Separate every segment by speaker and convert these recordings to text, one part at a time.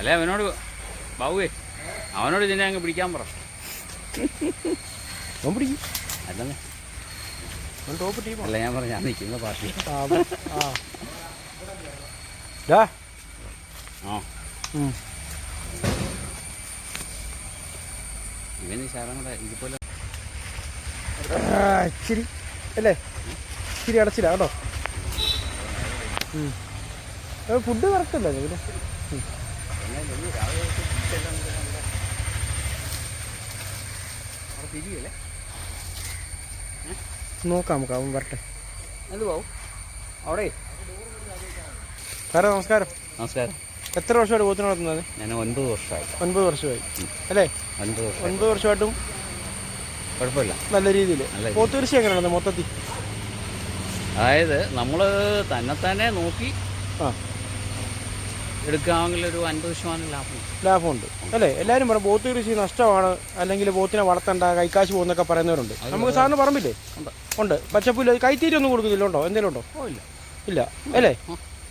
Speaker 1: അല്ലേ അവനോട്? ബാബുവേ അവനോട് ഇതിനെ അങ്ങ് പിടിക്കാൻ പറ.
Speaker 2: പിടിക്കും.
Speaker 1: അല്ലെന്നേ.
Speaker 2: ടോപ്പ് ടീമാണ്
Speaker 1: അല്ല ഞാൻ പറഞ്ഞു ഞാൻ നിൽക്കുന്ന പാർട്ടി.
Speaker 2: ആ.
Speaker 1: ഇവന് ശരം കൂടെ ഇതുപോലെ
Speaker 2: ഇച്ചിരി. അല്ലേ? ഇച്ചിരി അടച്ചില്ല കേട്ടോ. ഉം.
Speaker 1: അവിടെ തിരിയല്ലേ
Speaker 2: നോക്കാം നമുക്ക് അവൻ വരട്ടെ.
Speaker 1: എന്ത് പോവും? അവിടെ?
Speaker 2: സാറേ നമസ്കാരം.
Speaker 1: നമസ്കാരം.
Speaker 2: എത്ര വർഷമായിട്ട് പോത്തിന് നടത്തുന്നത്
Speaker 1: ഞാൻ ഒൻപത് വർഷമായി
Speaker 2: ഒൻപത് വർഷമായി. അല്ലേ?
Speaker 1: ഒൻപത് വർഷം
Speaker 2: ഒൻപത് വർഷമായിട്ടും
Speaker 1: കുഴപ്പമില്ല.
Speaker 2: നല്ല രീതിയിൽ.
Speaker 1: നല്ല രീതിയിൽ.
Speaker 2: പോത്ത് കൃഷി എങ്ങനെയാണ് മൊത്തത്തിൽ?
Speaker 1: അതായത് നമ്മൾ തന്നെ നോക്കി
Speaker 2: ആ.
Speaker 1: എടുക്കാമെങ്കിൽ ഒരു അൻപത് ശതമാനം ലാഭം.
Speaker 2: ലാഭമുണ്ട്. അല്ലേ? എല്ലാവരും പറയും പോത്ത് കൃഷി നഷ്ടമാണ്. അല്ലെങ്കിൽ പോത്തിനെ വളർത്തണ്ട കൈക്കാശ് പോകുന്നൊക്കെ പറയുന്നവരുണ്ട്. നമുക്ക് സാറിന് പറമ്പില്ലേ?
Speaker 1: ഉണ്ട്.
Speaker 2: പച്ചപ്പുല്ല് കൈത്തീരി ഒന്നും കൊടുക്കുന്നില്ല. ഉണ്ടോ? എന്തെങ്കിലും ഉണ്ടോ?
Speaker 1: ഇല്ല.
Speaker 2: ഇല്ല. അല്ലേ?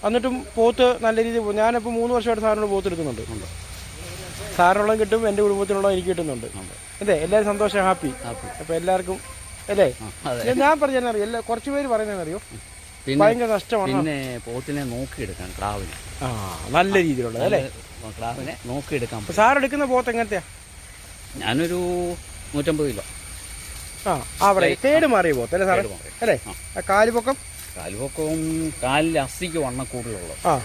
Speaker 2: എന്നിട്ടും പോത്ത് നല്ല രീതിയിൽ ഞാനിപ്പോൾ മൂന്ന് വർഷമായിട്ട് സാറിനോട് പോത്ത് എടുക്കുന്നുണ്ട്. സാറിനുള്ള കിട്ടും എന്റെ കുടുംബത്തിനുള്ള എനിക്ക് കിട്ടുന്നുണ്ട്. അതെ എല്ലാവരും സന്തോഷം ഹാപ്പി. അപ്പോൾ എല്ലാവർക്കും അല്ലേ? ഞാൻ പറഞ്ഞറിയോ എല്ലാ കുറച്ച് പേര് പറയുന്നതെന്നറിയോ? ഭയങ്കര നഷ്ടമാണ്
Speaker 1: പിന്നെ പോത്തിനെ നോക്കിയെടുക്കാൻ ക്ലാവിനെ.
Speaker 2: ആ നല്ല രീതിയിലുള്ളത് അല്ലേ?
Speaker 1: ക്ലാവിനെ നോക്കിയെടുക്കാൻ
Speaker 2: സാർ എടുക്കുന്ന പോത്ത് എങ്ങനത്തെയാ?
Speaker 1: ഞാനൊരു നൂറ്റമ്പത് കിലോ.
Speaker 2: ആ അവിടെ തേട് മാറിയ പോത്ത് അല്ലേ സാറേ?
Speaker 1: തേട് മാറിയ.
Speaker 2: അല്ലേ?
Speaker 1: ആ.
Speaker 2: ആ കാലുപൊക്കം?
Speaker 1: കാലിൽ അസ്ഥിക്ക് വണ്ണക്കൂടുതലുള്ളത്
Speaker 2: ആ.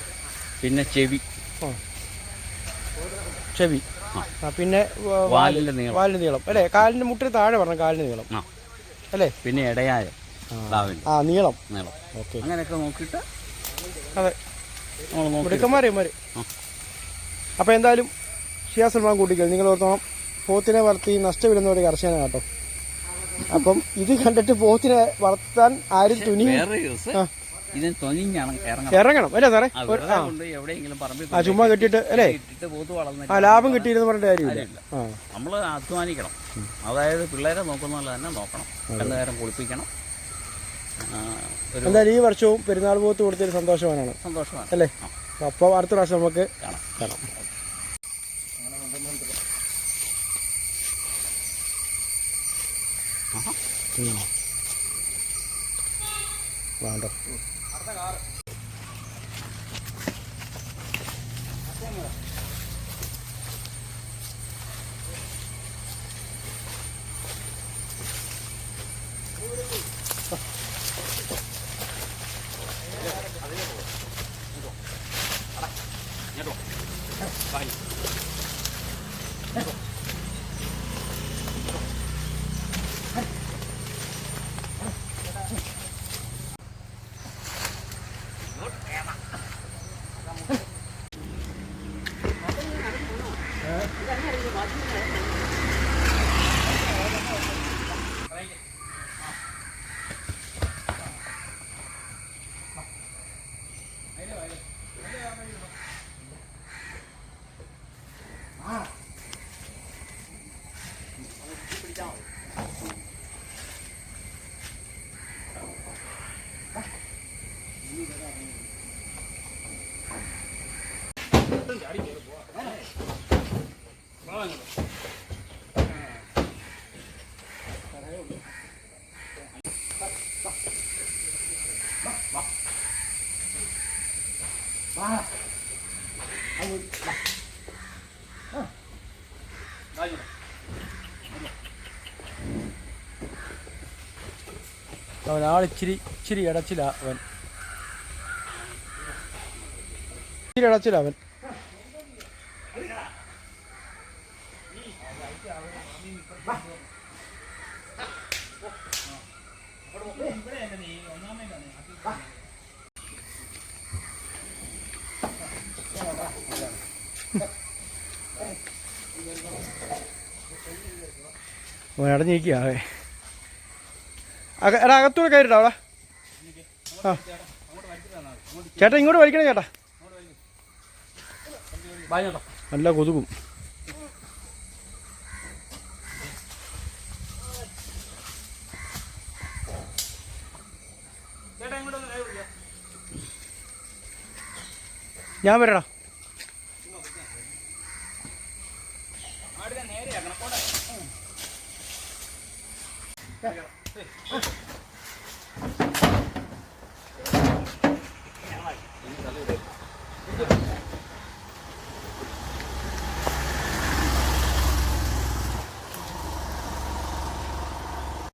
Speaker 1: പിന്നെ ചെവി.
Speaker 2: ആ. ചെവി.
Speaker 1: ആ.
Speaker 2: ആ പിന്നെ വ-
Speaker 1: വാലിന്റെ നീളം.
Speaker 2: വാലിന് നീളം. അല്ലേ? കാലിന്റെ മുട്ടിന് താഴെ പറഞ്ഞു കാലിന്റെ നീളം.
Speaker 1: ആ.
Speaker 2: അല്ലേ?
Speaker 1: പിന്നെ ഇടയായ. ക്രാവിന്റെ
Speaker 2: ആ നീളം.
Speaker 1: നീളം.
Speaker 2: ഓക്കെ.
Speaker 1: അങ്ങനെയൊക്കെ നോക്കിയിട്ട്
Speaker 2: അതെ.
Speaker 1: നമ്മൾ നോക്കി
Speaker 2: മിടുക്കന്മാരെ ഇവന്മാര്. അപ്പോൾ എന്തായാലും ഷിയാ സൽമാൻ കൂട്ടിക്കൽ നിങ്ങൾ ഓർത്തോണം പോത്തിനെ വളർത്തി നഷ്ടപ്പെടുന്ന ഒരു കർഷകനാണ് കേട്ടോ അപ്പം ഇത് കണ്ടിട്ട് പോത്തിനെ വളർത്താൻ ആരും തുനി
Speaker 1: വേറെ ദിവസം ഇതിന് തൊനിഞ്ഞാണ് ഇറങ്ങണം.
Speaker 2: ഇറങ്ങണം അല്ലേ സാറേ?
Speaker 1: ആ,
Speaker 2: ഒരു-
Speaker 1: വെറുതെ
Speaker 2: ആ.
Speaker 1: കൊണ്ട് എവിടെയെങ്കിലും പറമ്പിൽ
Speaker 2: ആ ചുമ്മാ കെട്ടിയിട്ട് അല്ലേ?
Speaker 1: ഇട്ടിട്ട് പോത്ത് വളർന്നിട്ട്
Speaker 2: ആ ലാഭം കിട്ടിയിരുന്നു പറഞ്ഞിട്ട് കാര്യമില്ല. ആ.
Speaker 1: നമ്മൾ അധ്വാനിക്കണം. അതായത് പിള്ളേരെ നോക്കുന്ന പോലെ തന്നെ നോക്കണം. രണ്ടു നേരം കുളിപ്പിക്കണം.
Speaker 2: എന്തായാലും ഈ വർഷവും പെരുന്നാൾ പോത്ത് കൊടുത്തൊരു സന്തോഷവാനാണ്.
Speaker 1: സന്തോഷമാണ്
Speaker 2: അല്ലേ?
Speaker 1: അപ്പൊ
Speaker 2: അപ്പോൾ അടുത്ത പ്രാവശ്യം നമുക്ക്
Speaker 1: കാണാം.
Speaker 2: കാണാം.
Speaker 1: ആഹാ.
Speaker 2: അടുത്ത വേണ്ട. അവൻ ആളിച്ചിരി ഇച്ചിരി ഇടച്ചില്ല അവൻ. ഇച്ചിരി ഇടച്ചില്ല അവൻ. അവൻ അടഞ്ഞിരിക്കുക എടാ അകത്തൂടെ കയറിട്ടോ അവിടെ? ചേട്ടാ ഇങ്ങോട്ട് വലിക്കണം ചേട്ടാ. നല്ല കൊതുകും. ഞാൻ വരടാ.
Speaker 3: ആടിനെ നേരെയാക്കണം പോട്ടെ